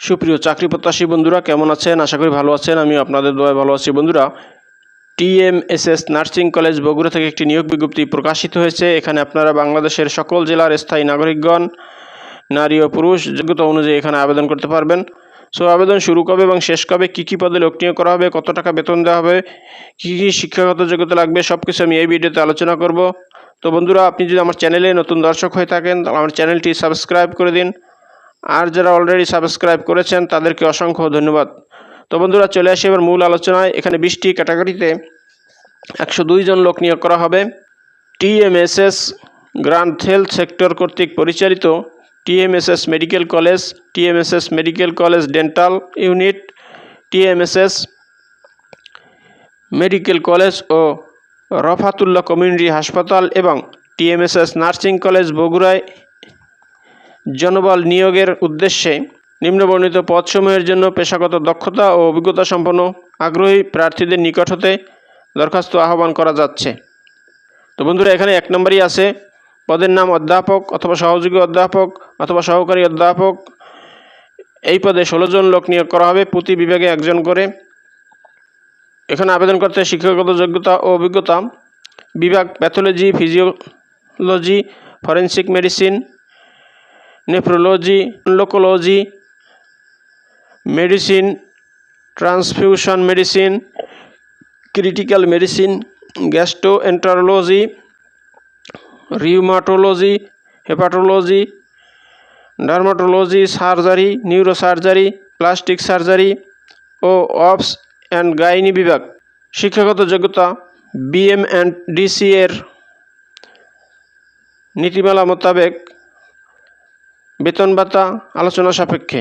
সুপ্রিয় চাকরি প্রত্যাশী বন্ধুরা, কেমন আছেন? আশা করি ভালো আছেন। আমি আপনাদের দোয়ায় ভালো আছি। বন্ধুরা, টিএমএসএস নার্সিং কলেজ বগুড়া থেকে একটি নিয়োগ বিজ্ঞপ্তি প্রকাশিত হয়েছে। এখানে আপনারা বাংলাদেশের সকল জেলার স্থায়ী নাগরিকগণ, নারী ও পুরুষ, যোগ্যতা অনুযায়ী এখানে আবেদন করতে পারবেন। সো, আবেদন শুরু কবে এবং শেষ কবে, কী কী পদে লোক নিয়োগ করা হবে, কত টাকা বেতন দেওয়া হবে, কী কী শিক্ষাগত যোগ্যতা লাগবে সব কিছু আমি এই ভিডিওতে আলোচনা করব। তো বন্ধুরা, আপনি যদি আমার চ্যানেলে নতুন দর্শক হয়ে থাকেন আমার চ্যানেলটি সাবস্ক্রাইব করে দিন। আর যারা অলরেডি সাবস্ক্রাইব করেছেন, তাদেরকে অসংখ্য ধন্যবাদ। তো বন্ধুরা, চলে আসি এবার মূল আলোচনায়। এখানে বিশটি ক্যাটাগরিতে একশো দুই জন লোক নিয়োগ করা হবে। টিএমএসএস গ্রান্ট হেলথ সেক্টর কর্তৃক পরিচালিত TMSS medical college TMSS medical college dental unit TMSS medical college ও রফাতুল্লাহ কমিউনিটি হাসপাতাল এবং টিএমএসএস নার্সিং কলেজ বগুড়ায় জনবল নিয়োগের উদ্দেশ্যে নিম্নবর্ণিত পদসমূহের জন্য পেশাগত দক্ষতা ও অভিজ্ঞতা সম্পন্ন আগ্রহী প্রার্থীদের নিকট হতে দরখাস্ত আহ্বান করা যাচ্ছে। তো বন্ধুরা, এখানে এক নম্বরই আছে। পদের নাম অধ্যাপক অথবা সহযোগী অধ্যাপক অথবা সহকারী অধ্যাপক। এই পদে ষোলো জন লোক নিয়োগ করা হবে, প্রতি বিভাগে একজন করে। এখানে আবেদন করতে শিক্ষাগত যোগ্যতা ও অভিজ্ঞতা। বিভাগ pathology, physiology, forensic medicine nephrology লোকোলজি medicine transfusion medicine critical medicine gastro gastroenterology rheumatology hepatology dermatology surgery neuro surgery plastic surgery O obs and gynae বিভাগ। শিক্ষাগত যোগ্যতা বিএম অ্যান্ড ডিসি এর নীতিমালা মোতাবেক বেতন ভাতা, আলোচনা সাপেক্ষে।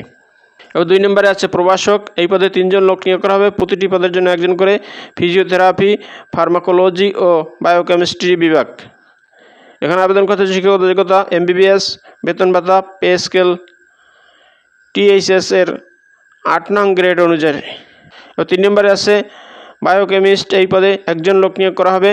এবং দুই নম্বরে আছে প্রভাষক। এই পদে তিনজন লোক নিয়োগ করা হবে। প্রতিটি পদের জন্য একজন করে ফিজিওথেরাপি, ফার্মাকোলজি ও বায়োকেমিস্ট্রি বিভাগ। এখানে আবেদন করতে শিক্ষাগত যোগ্যতা, এমবিবিএস, বেতন ভাতা, পে স্কেল, টিএইচএস এর আট নং গ্রেড অনুযায়ী। এবং তিন নম্বরে আছে বায়োকেমিস্ট। এই পদে একজন লোক নিয়োগ করা হবে।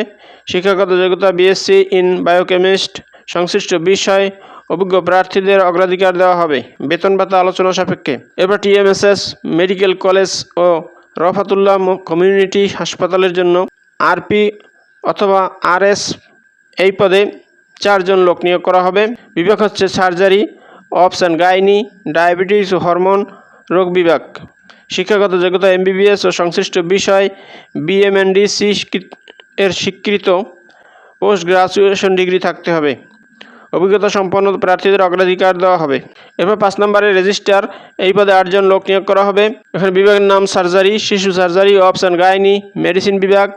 শিক্ষাগত যোগ্যতা, বিএসসি ইন বায়োকেমিস্ট, সংশ্লিষ্ট বিষয় অভিজ্ঞ প্রার্থীদের অগ্রাধিকার দেওয়া হবে। বেতন ভাতা আলোচনা সাপেক্ষে। এবার টিএমএসএস, মেডিকেল কলেজ ও রফাতুল্লাহ কমিউনিটি হাসপাতালের জন্য আরপি অথবা আরএস এই পদে চারজন লোক নিয়োগ করা হবে। বিভাগ হচ্ছে surgery, obs and gynae, diabetes O hormone, রোগ বিভাগ। শিক্ষাগত যোগ্যতা এমবিবিএস ও সংশ্লিষ্ট বিষয় বিএমএনডিসি এর স্বীকৃত। পোস্ট গ্রাজুয়েশন ডিগ্রি থাকতে হবে। অভিজ্ঞতা সম্পন্ন প্রার্থীদের অগ্রাধিকার দেওয়া হবে। এরপর পাঁচ নম্বরে রেজিস্ট্রার, এই পদে আটজন লোক নিয়োগ করা হবে। এখানে বিভাগের নাম সার্জারি, শিশু সার্জারি অ্যান্ড গাইনি, মেডিসিন বিভাগ,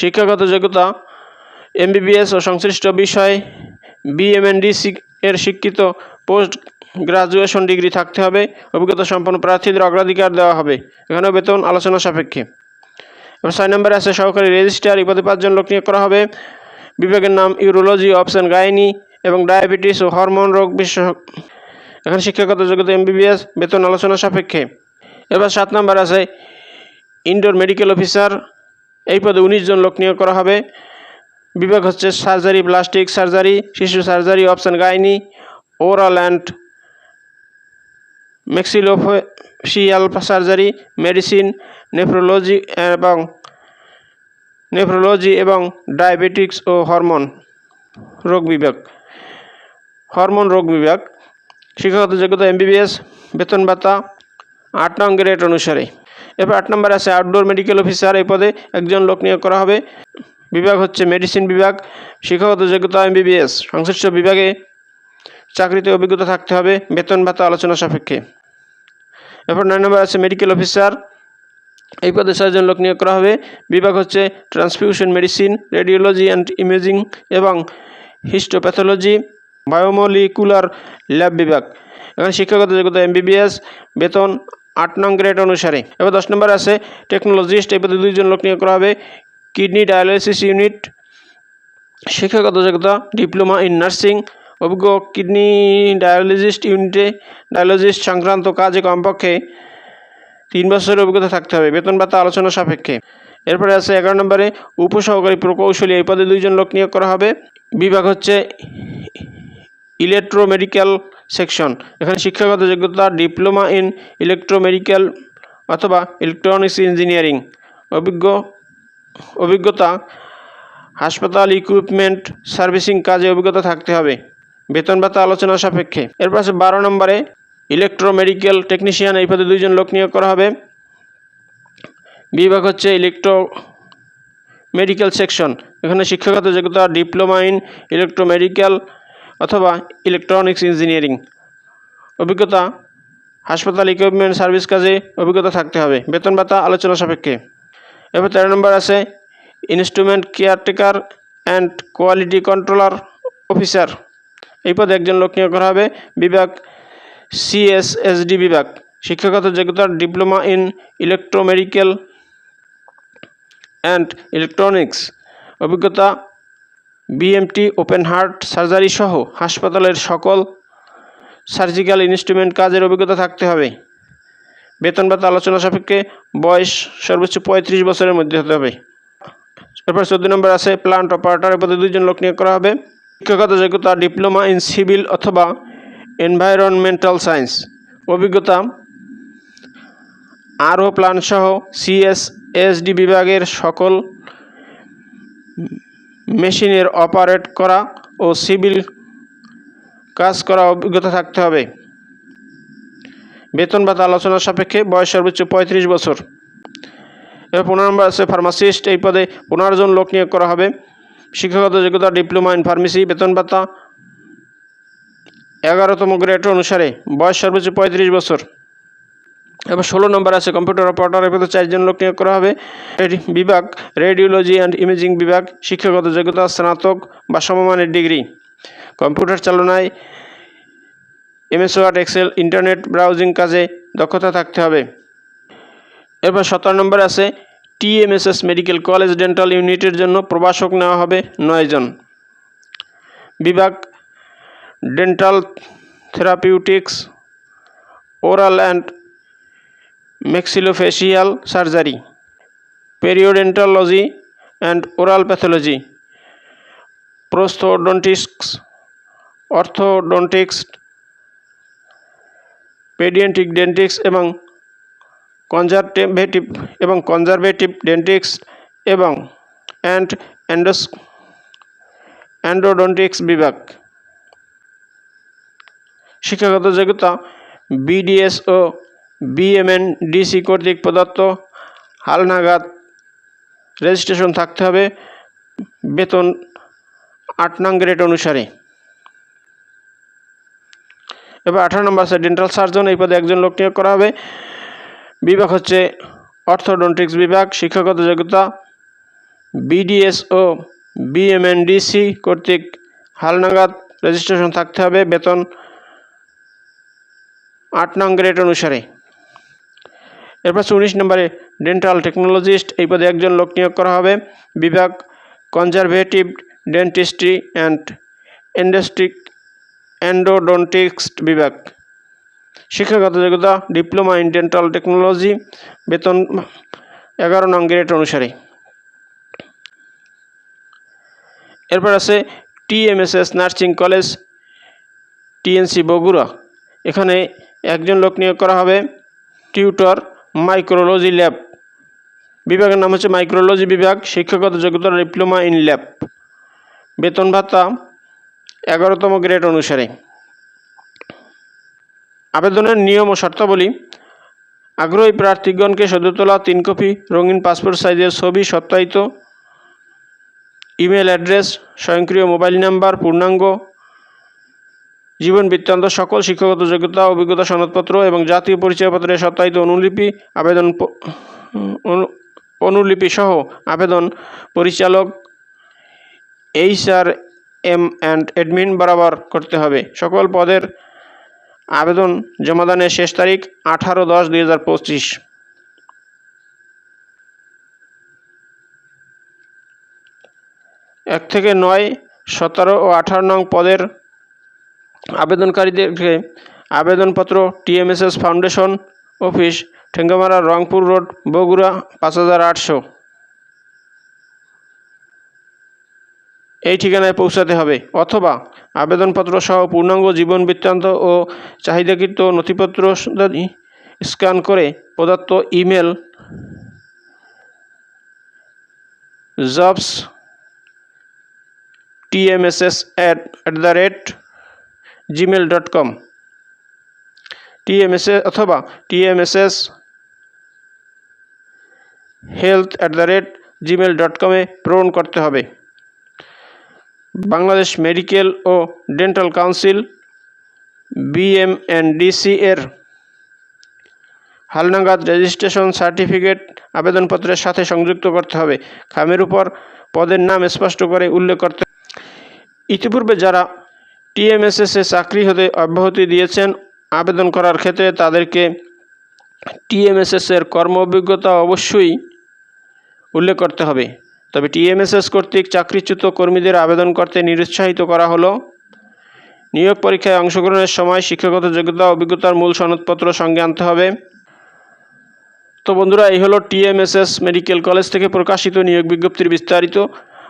শিক্ষাগত যোগ্যতা, এমবিবিএস ও সংশ্লিষ্ট বিষয়, বিএমএনডিসি এর শিক্ষিত পোস্ট গ্রাজুয়েশন ডিগ্রি থাকতে হবে। অভিজ্ঞতা সম্পন্ন প্রার্থীদের অগ্রাধিকার দেওয়া হবে। এখানেও বেতন আলোচনা সাপেক্ষে। এবার ছয় নম্বরে আছে সহকারী রেজিস্ট্রার, এই পদে পাঁচজন লোক নিয়োগ করা হবে। বিভাগের নাম ইউরোলজি, অপশন গাইনি এবং ডায়াবেটিস ও হরমোন রোগ বিশেষজ্ঞ এখানে শিক্ষাগত যোগ্যতা, এমবিবিএস, বেতন আলোচনা সাপেক্ষে। এবার সাত নম্বর আছে, ইনডোর মেডিকেল অফিসার, এই পদে উনিশ জন লোক নিয়োগ করা হবে। বিভাগ হচ্ছে সার্জারি, প্লাস্টিক সার্জারি, শিশু surgery, option gynae, oral and maxillofacial surgery, medicine, nephrology, এবং নেফ্রোলজি এবং ডায়াবেটিক্স ও হরমোন রোগ বিভাগ। হরমোন রোগ বিভাগ শিক্ষাগত যোগ্যতা এমবিবিএস বেতন ভাতা, আট নং গ্রেড অনুসারে। এরপর আট নম্বর আছে আউটডোর মেডিকেল অফিসার এই পদে একজন লোক নিয়োগ করা হবে। বিভাগ হচ্ছে মেডিসিন বিভাগ শিক্ষাগত যোগ্যতা এমবিবিএস সংশ্লিষ্ট বিভাগে চাকরিতে অভিজ্ঞতা থাকতে হবে, বেতন ভাতা আলোচনা সাপেক্ষে। এরপর নয় নম্বর আছে মেডিকেল অফিসার এই পদে ছয়জন লোক নিয়োগ করা হবে। বিভাগ হচ্ছে transfusion medicine radiology and imaging এবং হিস্টোপ্যাথোলজি বায়োমলিকুলার ল্যাব বিভাগ। এখানে শিক্ষাগত যোগ্যতা, এমবিবিএস, বেতন আট নং গ্রেড অনুসারে। এবার দশ নম্বর আছে, টেকনোলজিস্ট এই পদে দুইজন লোক নিয়োগ করা হবে। কিডনি ডায়ালিসিস ইউনিট, শিক্ষাগত যোগ্যতা, ডিপ্লোমা ইন নার্সিং, অভিজ্ঞ কিডনি ডায়ালিজিস্ট ইউনিটে ডায়ালিজিস্ট সংক্রান্ত কাজে কমপক্ষে তিন বছরের অভিজ্ঞতা থাকতে হবে, বেতন ভাতা আলোচনা সাপেক্ষে। এরপরে আছে এগারো নম্বরে, উপসহকারী প্রকৌশলী, এই পদে দুইজন লোক নিয়োগ করা হবে। বিভাগ হচ্ছে ইলেকট্রোমেডিক্যাল সেকশন এখানে শিক্ষাগত যোগ্যতা ডিপ্লোমা ইন ইলেকট্রোমেডিক্যাল অথবা ইলেকট্রনিক্স ইঞ্জিনিয়ারিং অভিজ্ঞ, অভিজ্ঞতা, হাসপাতাল ইকুইপমেন্ট সার্ভিসিং কাজে অভিজ্ঞতা থাকতে হবে। বেতন ভাতা আলোচনা সাপেক্ষে। এরপর আছে বারো নম্বরে ইলেকট্রোমেডিক্যাল টেকনিশিয়ান এই পদে দুইজন লোক নিয়োগ করা হবে। বিভাগ হচ্ছে ইলেকট্রো মেডিকেল সেকশন এখানে শিক্ষাগত যোগ্যতা ডিপ্লোমা ইন ইলেকট্রোমেডিক্যাল অথবা ইলেকট্রনিক্স ইঞ্জিনিয়ারিং অভিজ্ঞতা, হাসপাতাল ইকুইপমেন্ট সার্ভিস কাজে অভিজ্ঞতা থাকতে হবে। বেতন ভাতা, আলোচনা সাপেক্ষে। এরপর তেরো নম্বর আছে instrument caretaker and quality controller officer এই পদে একজন লোক নিয়োগ করা হবে, বিভাগ সিএসএসডি বিভাগ। শিক্ষাগত যোগ্যতার diploma in electromedical and electronics অভিজ্ঞতা বিএমটি ওপেন হার্ট সার্জারি সহ হাসপাতালের সকল সার্জিক্যাল ইনস্ট্রুমেন্ট কাজের অভিজ্ঞতা থাকতে হবে। বেতন ভাতা আলোচনা সাপেক্ষে বয়স সর্বোচ্চ পঁয়ত্রিশ বছরের মধ্যে হতে হবে। এরপর চোদ্দ নম্বর আছে প্লান্ট অপারেটর পদে দুইজন লোক নিয়োগ করা হবে। শিক্ষাগত যোগ্যতা, ডিপ্লোমা ইন সিভিল অথবা এনভায়রনমেন্টাল সায়েন্স অভিজ্ঞতা, আরও প্ল্যান সহ সিএসএসডি বিভাগের সকল মেশিনের অপারেট করা ও সিভিল কাজ করা অভিজ্ঞতা থাকতে হবে। বেতন ভাতা আলোচনার সাপেক্ষে বয়স সর্বোচ্চ পঁয়ত্রিশ বছর। এবার পনেরো নম্বর আছে ফার্মাসিস্ট। এই পদে পনেরো জন লোক নিয়োগ করা হবে। শিক্ষাগত যোগ্যতা, ডিপ্লোমা ইন ফার্মেসি, বেতন ভাতা এগারোতম গ্রেড অনুসারে বয়স সর্বোচ্চ পঁয়ত্রিশ বছর। এবার ষোলো নম্বর আছে কম্পিউটার অপারেটর এর চারজন লোক নিয়োগ করা হবে। বিভাগ রেডিওলজি অ্যান্ড ইমেজিং বিভাগ, শিক্ষাগত যোগ্যতা, স্নাতক বা সমমানের degree computer চালনায় MS word excel internet browsing কাজে দক্ষতা থাকতে হবে। এরপর সতেরো নম্বর আছে টিএমএসএস মেডিকেল কলেজ ডেন্টাল ইউনিটের জন্য প্রবাসক নেওয়া হবে নয়জন বিভাগ dental therapeutics oral and maxillofacial surgery, periodontology and oral pathology prosthodontics orthodontics pedodontics এবং কনজারভেটিভ এবং কনজারভেটিভ ডেন্টিক্স এবং অ্যান্ড অ্যান্ডোস অ্যান্ডোডন্টিক্স বিভাগ। শিক্ষাগত যোগ্যতা বিডিএস ও বিএমএনডিসি কর্তৃক প্রদত্ত হালনাগাদ রেজিস্ট্রেশন থাকতে হবে। বেতন আট নং গ্রেড অনুসারে। এবার আঠারো নম্বর আছে, ডেন্টাল সার্জন, এই পদে একজন লোক নিয়োগ করা হবে। বিভাগ হচ্ছে অর্থোডন্টিক্স বিভাগ, শিক্ষাগত যোগ্যতা বিডিএস ও বিএমএনডিসি কর্তৃক হালনাগাদ রেজিস্ট্রেশন থাকতে হবে। বেতন আট নং গ্রেড অনুসারে। এরপর উনিশ নম্বরে ডেন্টাল টেকনোলজিস্ট, এই পদে একজন লোক নিয়োগ করা হবে। বিভাগ কনজারভেটিভ ডেন্টিস্ট্রি অ্যান্ড ইন্ডাস্ট্রিক এন্ডোডন্টিক্স বিভাগ। শিক্ষাগত যোগ্যতা, ডিপ্লোমা ইন ডেন্টাল টেকনোলজি, বেতন এগারো নং গ্রেড অনুসারে। এরপর আছে TMSS nursing college, TNC Bogura. এখানে একজন লোক নিয়োগ করা হবে, টিউটর মাইক্রোলজি ল্যাব বিভাগের নাম হচ্ছে মাইক্রোলজি বিভাগ, শিক্ষাগত যোগ্যতা ডিপ্লোমা ইন ল্যাব বেতন ভাতা এগারোতম গ্রেড অনুসারে। আবেদনের নিয়ম ও শর্তাবলী। আগ্রহী প্রার্থীগণকে সদ্য তোলা তিন কপি রঙিন পাসপোর্ট সাইজের ছবি সত্যায়িত। ইমেল অ্যাড্রেস, স্বয়ংক্রিয় মোবাইল নাম্বার, পূর্ণাঙ্গ জীবন বৃত্তান্ত সকল শিক্ষাগত যোগ্যতা, অভিজ্ঞতা, সনদপত্র এবং জাতীয় পরিচয়পত্রের সত্যায়িত অনুলিপি, আবেদন অনু- অনুলিপি সহ আবেদন পরিচালক H R M and admin বরাবর করতে হবে। সকল পদের আবেদন জমাদানের শেষ তারিখ আঠারো দশ দুই হাজার পঁচিশ। এক থেকে নয়, সতেরো ও আঠারো নং পদের আবেদনকারীদেরকে আবেদনপত্র, TMSS foundation office, Thengamara, Rangpur road, Bogura, পাঁচ হাজার আটশো। এই ঠিকানায় পৌঁছাতে হবে। অথবা আবেদনপত্র সহ পূর্ণাঙ্গ জীবন বৃত্তান্ত ও চাহিদাকৃত নথিপত্র স্ক্যান করে প্রদত্ত email jobs TMSS at at the rate gmail dot com TMSS অথবা TMSS health at the rate gmail dot কমে প্রেরণ করতে হবে। বাংলাদেশ মেডিকেল ও ডেন্টাল কাউন্সিল বিএমএনডিসি এর হালনাগাদ রেজিস্ট্রেশন সার্টিফিকেট আবেদনপত্রের সাথে সংযুক্ত করতে হবে। খামের উপর পদের নাম স্পষ্ট করে উল্লেখ করতে ইতিপূর্বে যারা টিএমএসএসে চাকরি হতে অব্যাহতি দিয়েছেন। আবেদন করার ক্ষেত্রে তাদেরকে টিএমএসএস এর কর্ম অভিজ্ঞতা অবশ্যই উল্লেখ করতে হবে। তবে টিএমএসএস কর্তৃক চাকরিচ্যুত কর্মীদের আবেদন করতে নিরুৎসাহিত করা হলো। নিয়োগ পরীক্ষায় অংশগ্রহণের সময় শিক্ষাগত যোগ্যতা, অভিজ্ঞতার মূল সনদপত্র সঙ্গে আনতে হবে। তো বন্ধুরা, এই হলো টিএমএসএস মেডিকেল কলেজ থেকে প্রকাশিত নিয়োগ বিজ্ঞপ্তির বিস্তারিত।